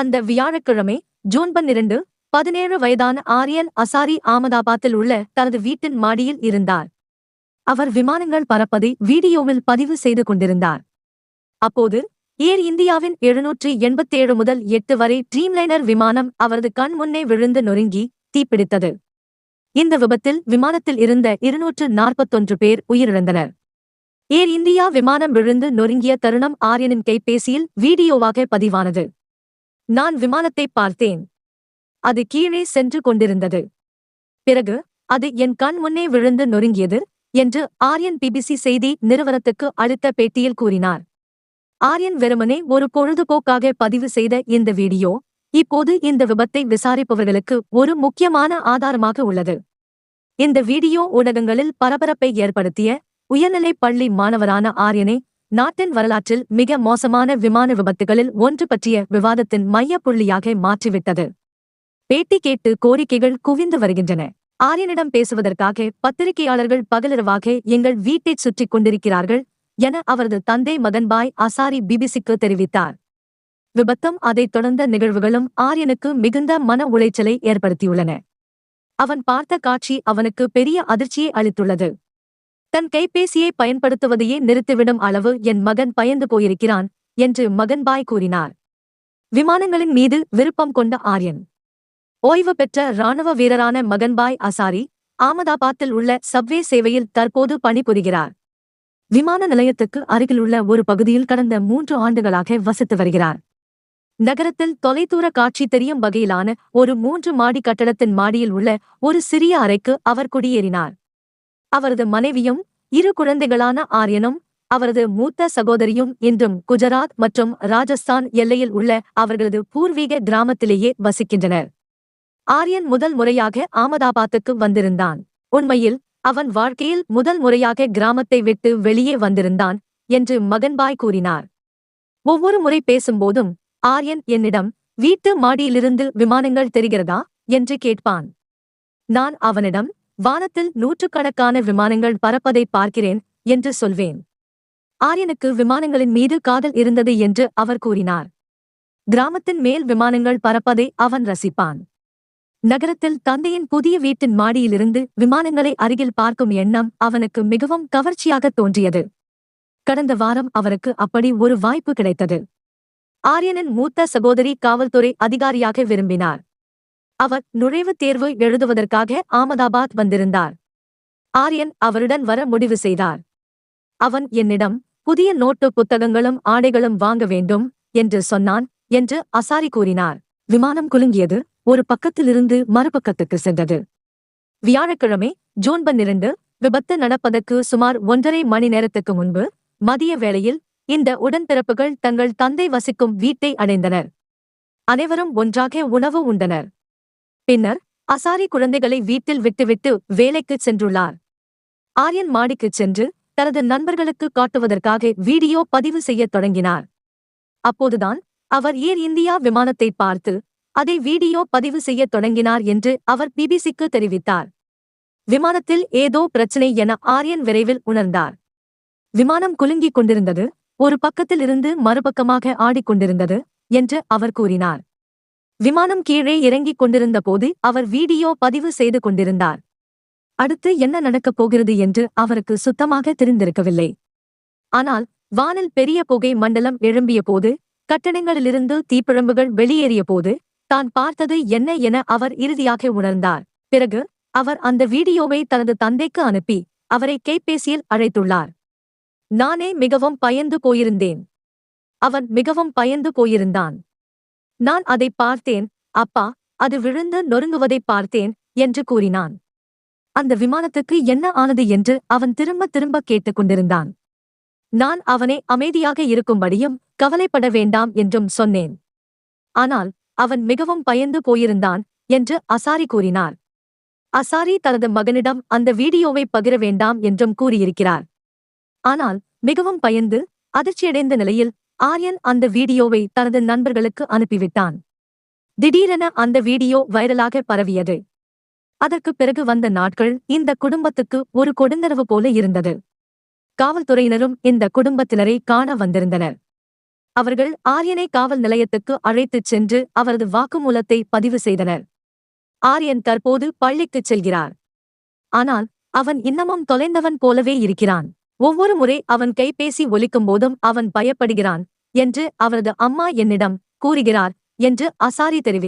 அந்த வியாழக்கிழமை ஜூன் பன்னிரண்டு பதினேழு வயதான ஆரியன் அசாரி ஆமதாபாத்தில் உள்ள தனது வீட்டின் மாடியில் இருந்தார். அவர் விமானங்கள் பறப்பதை வீடியோவில் பதிவு செய்து கொண்டிருந்தார். அப்போது ஏர் இந்தியாவின் எழுநூற்றி எண்பத்தேழு முதல் எட்டு வரை ட்ரீம்லைனர் விமானம் அவரது கண் முன்னே விழுந்து நொறுங்கி தீப்பிடித்தது. இந்த விபத்தில் விமானத்தில் இருந்த இருநூற்று நாற்பத்தொன்று பேர் உயிரிழந்தனர். ஏர் இந்தியா விமானம் விழுந்து நொறுங்கிய தருணம் ஆரியனின் கைபேசியில் வீடியோவாக பதிவானது. நான் விமானத்தை பார்த்தேன். அது கீழே சென்று கொண்டிருந்தது. பிறகு அது என் கண் முன்னே விழுந்து நொறுங்கியது என்று ஆரியன் பிபிசி செய்தி நிறுவனத்துக்கு அளித்த பேட்டியில் கூறினார். ஆரியன் வெறுமனே ஒரு பொழுதுபோக்காக பதிவு செய்த இந்த வீடியோ இப்போது இந்த விபத்தை விசாரிப்பவர்களுக்கு ஒரு முக்கியமான ஆதாரமாக உள்ளது. இந்த வீடியோ ஊடகங்களில் பரபரப்பை ஏற்படுத்திய உயர்நிலைப் பள்ளி மாணவரான ஆரியனை நாட்டின் வரலாற்றில் மிக மோசமான விமான விபத்துகளில் ஒன்று பற்றிய விவாதத்தின் மையப் புள்ளியாக மாற்றிவிட்டது. பேட்டி கேட்டு கோரிக்கைகள் குவிந்து வருகின்றன. ஆரியனிடம் பேசுவதற்காக பத்திரிகையாளர்கள் பகலிரவாக எங்கள் வீட்டைச் சுற்றிக் கொண்டிருக்கிறார்கள் என அவரது தந்தை மதன்பாய் அசாரி பிபிசிக்கு தெரிவித்தார். விபத்தும் அதைத் தொடர்ந்த நிகழ்வுகளும் ஆரியனுக்கு மிகுந்த மன உளைச்சலை ஏற்படுத்தியுள்ளன. அவன் பார்த்த காட்சி அவனுக்கு பெரிய அதிர்ச்சியை அளித்துள்ளது. தன் கைபேசியை பயன்படுத்துவதையே நிறுத்திவிடும் அளவு என் மகன் பயந்து போயிருக்கிறான் என்று மகன்பாய் கூறினார். விமானங்களின் மீது விருப்பம் கொண்ட ஆரியன். ஓய்வு பெற்ற இராணுவ வீரரான மகன்பாய் அசாரி ஆமதாபாத்தில் உள்ள சப்வே சேவையில் தற்போது பணிபுரிகிறார். விமான நிலையத்துக்கு அருகிலுள்ள ஒரு பகுதியில் கடந்த மூன்று ஆண்டுகளாக வசித்து வருகிறார். நகரத்தில் தொலைதூர காட்சி தெரியும் வகையிலான ஒரு மூன்று மாடி கட்டடத்தின் மாடியில் உள்ள ஒரு சிறிய அறைக்கு அவர் குடியேறினார். அவரது மனைவியும் இரு குழந்தைகளான ஆரியனும் அவரது மூத்த சகோதரியும் இன்றும் குஜராத் மற்றும் ராஜஸ்தான் எல்லையில் உள்ள அவர்களது பூர்வீக கிராமத்திலேயே வசிக்கின்றனர். ஆரியன் முதல் முறையாக ஆமதாபாத்துக்கு வந்திருந்தான். உண்மையில் அவன் வாழ்க்கையில் முதல் முறையாக கிராமத்தை விட்டு வெளியே வந்திருந்தான் என்று மகன்பாய் கூறினார். ஒவ்வொரு முறை பேசும்போதும் ஆரியன் என்னிடம் வீட்டு மாடியிலிருந்து விமானங்கள் தெரிகிறதா? என்று கேட்பான். நான் அவனிடம் வானத்தில் நூற்றுக்கணக்கான விமானங்கள் பறப்பதை பார்க்கிறேன் என்று சொல்வேன். ஆரியனுக்கு விமானங்களின் மீது காதல் இருந்தது என்று அவர் கூறினார். கிராமத்தின் மேல் விமானங்கள் பறப்பதை அவன் ரசிப்பான். நகரத்தில் தந்தையின் புதிய வீட்டின் மாடியிலிருந்து விமானங்களை அருகில் பார்க்கும் எண்ணம் அவனுக்கு மிகவும் கவர்ச்சியாக தோன்றியது. கடந்த வாரம் அவருக்கு அப்படி ஒரு வாய்ப்பு கிடைத்தது. ஆரியனின் மூத்த சகோதரி காவல்துறை அதிகாரியாக விரும்பினார். அவர் நுழைவுத் தேர்வு எழுதுவதற்காக ஆமதாபாத் வந்திருந்தார். ஆரியன் அவருடன் வர முடிவு செய்தார். அவன் என்னிடம் புதிய நோட்டு புத்தகங்களும் ஆடைகளும் வாங்க வேண்டும் என்று சொன்னான் என்று அசாரி கூறினார். விமானம் குலுங்கியது. ஒரு பக்கத்திலிருந்து மறுபக்கத்துக்கு சென்றது. வியாழக்கிழமை ஜூன் பன்னிரண்டு விபத்து நடப்பதற்கு சுமார் ஒன்றரை மணி நேரத்துக்கு முன்பு மதிய வேளையில் இந்த உடன்பிறப்புகள் தங்கள் தந்தை வசிக்கும் வீட்டை அடைந்தனர். அனைவரும் ஒன்றாக உணவு உண்டனர். பின்னர் அசாரி குழந்தைகளை வீட்டில் விட்டுவிட்டு வேலைக்குச் சென்றுள்ளார். ஆரியன் மாடிக்குச் சென்று தனது நண்பர்களுக்கு காட்டுவதற்காக வீடியோ பதிவு செய்யத் தொடங்கினார். அப்போதுதான் அவர் ஏர் இந்தியா விமானத்தை பார்த்து அதை வீடியோ பதிவு செய்யத் தொடங்கினார் என்று அவர் பிபிசிக்கு தெரிவித்தார். விமானத்தில் ஏதோ பிரச்சனை என ஆரியன் விரைவில் உணர்ந்தார். விமானம் குலுங்கிக் கொண்டிருந்தது ஒரு பக்கத்திலிருந்து மறுபக்கமாக ஆடிக்கொண்டிருந்தது என்று அவர் கூறினார். விமானம் கீழே இறங்கிக் கொண்டிருந்த போது அவர் வீடியோ பதிவு செய்து கொண்டிருந்தார். அடுத்து என்ன நடக்கப் போகிறது என்று அவருக்கு சுத்தமாக தெரிந்திருக்கவில்லை. ஆனால் வானில் பெரிய புகை மண்டலம் எழும்பிய போது கட்டடங்களிலிருந்து தீப்பிழம்புகள் வெளியேறிய போது தான் பார்த்தது என்ன என அவர் இறுதியாக உணர்ந்தார். பிறகு அவர் அந்த வீடியோவை தனது தந்தைக்கு அனுப்பி அவரை கைபேசியில் அழைத்துள்ளார். நானே மிகவும் பயந்து போயிருந்தேன். அவன் மிகவும் பயந்து போயிருந்தான். நான் அதை பார்த்தேன் அப்பா அது விழுந்து நொறுங்குவதைப் பார்த்தேன் என்று கூறினான். அந்த விமானத்துக்கு என்ன ஆனது என்று அவன் திரும்ப திரும்ப கேட்டுக் கொண்டிருந்தான். நான் அவனை அமைதியாக இருக்கும்படியும் கவலைப்பட வேண்டாம் என்றும் சொன்னேன். ஆனால் அவன் மிகவும் பயந்து போயிருந்தான் என்று அசாரி கூறினார். அசாரி தனது மகனிடம் அந்த வீடியோவை பகிர வேண்டாம் என்றும் கூறியிருக்கிறார். ஆனால் மிகவும் பயந்து அதிர்ச்சியடைந்த நிலையில் ஆரியன் அந்த வீடியோவை தனது நண்பர்களுக்கு அனுப்பிவிட்டான். திடீரென அந்த வீடியோ வைரலாக பரவியது. அதற்குப் பிறகு வந்த நாட்கள் இந்த குடும்பத்துக்கு ஒரு கொடுந்தரவு போல இருந்தது. காவல்துறையினரும் இந்த குடும்பத்தினரை காண வந்திருந்தனர். அவர்கள் ஆரியனை காவல் நிலையத்துக்கு அழைத்துச் சென்று அவரது வாக்குமூலத்தை பதிவு செய்தனர். ஆரியன் தற்போது பள்ளிக்குச் செல்கிறார். ஆனால் அவன் இன்னமும் தொலைந்தவன் போலவே இருக்கிறான். ஒவ்வொரு முறை அவன் கைபேசி ஒலிக்கும் போதும் அவன் பயப்படுகிறான் என்று அவரது அம்மா என்னிடம் கூறுகிறார் என்று அசாரி தெரிவித்தார்